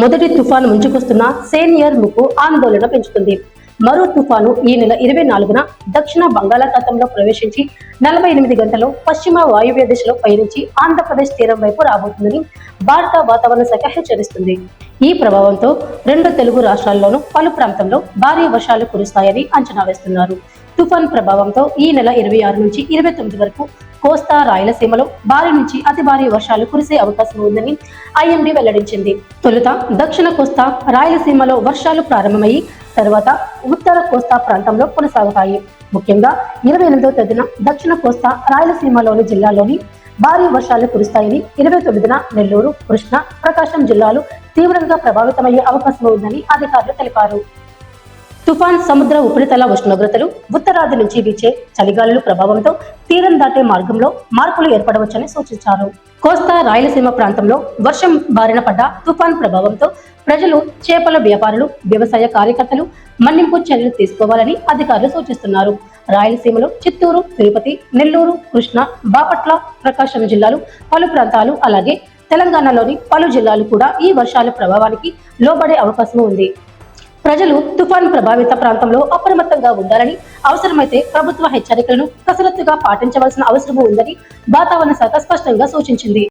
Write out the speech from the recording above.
మొదటి తుఫాను ముంచుకొస్తున్న సేనియర్ ముకు ఆందోళన పెంచుతుంది. మరో తుఫాను ఈ నెల ఇరవై నాలుగున దక్షిణ బంగాళాఖాతంలో ప్రవేశించి నలభై ఎనిమిది గంటల్లో పశ్చిమ వాయువ్య దిశలో పయనించి ఆంధ్రప్రదేశ్ తీరం వైపు రాబోతుందని భారత వాతావరణ శాఖ హెచ్చరిస్తుంది. ఈ ప్రభావంతో రెండు తెలుగు రాష్ట్రాల్లోనూ పలు ప్రాంతంలో భారీ వర్షాలు కురుస్తాయని అంచనా వేస్తున్నారు. తుఫాన్ ప్రభావంతో ఈ నెల ఇరవై ఆరు నుంచి ఇరవై తొమ్మిది వరకు కోస్తా రాయలసీమలో భారీ నుంచి అతి భారీ వర్షాలు కురిసే అవకాశం ఉందని ఐఎండీ వెల్లడించింది. తొలుత దక్షిణ కోస్తా రాయలసీమలో వర్షాలు ప్రారంభమయ్యి తర్వాత ఉత్తర కోస్తా ప్రాంతంలో కొనసాగుతాయి. ముఖ్యంగా ఇరవై ఎనిమిదవ తేదీన దక్షిణ కోస్తా రాయలసీమలోని జిల్లాలోని భారీ వర్షాలు కురుస్తాయని ఇరవై తొమ్మిదిన నెల్లూరు కృష్ణ ప్రకాశం జిల్లాలు తీవ్రంగా ప్రభావితమయ్యే అవకాశం ఉందని అధికారులు తెలిపారు. తుఫాన్ సముద్ర ఉపరితల ఉష్ణోగ్రతలు ఉత్తరాది నుంచి వీచే చలిగాలుల ప్రభావంతో తీరం దాటే మార్గంలో మార్పులు ఏర్పడవచ్చని సూచించారు. కోస్తా రాయలసీమ ప్రాంతంలో వర్షం బారిన పడ్డ తుఫాన్ ప్రభావంతో ప్రజలు చేపల వ్యాపారులు వ్యవసాయ కార్యకర్తలు మన్నింపు చర్యలు తీసుకోవాలని అధికారులు సూచిస్తున్నారు. రాయలసీమలో చిత్తూరు తిరుపతి నెల్లూరు కృష్ణా బాపట్ల ప్రకాశం జిల్లాలు పలు ప్రాంతాలు అలాగే తెలంగాణలోని పలు జిల్లాలు కూడా ఈ వర్షాల ప్రభావానికి లోబడే అవకాశం ఉంది. ప్రజలు తుఫాన్ ప్రభావిత ప్రాంతంలో అప్రమత్తంగా ఉండాలని అవసరమైతే ప్రభుత్వ హెచ్చరికలను కసరత్తుగా పాటించవలసిన అవసరం ఉందని వాతావరణ శాఖ స్పష్టంగా సూచించింది.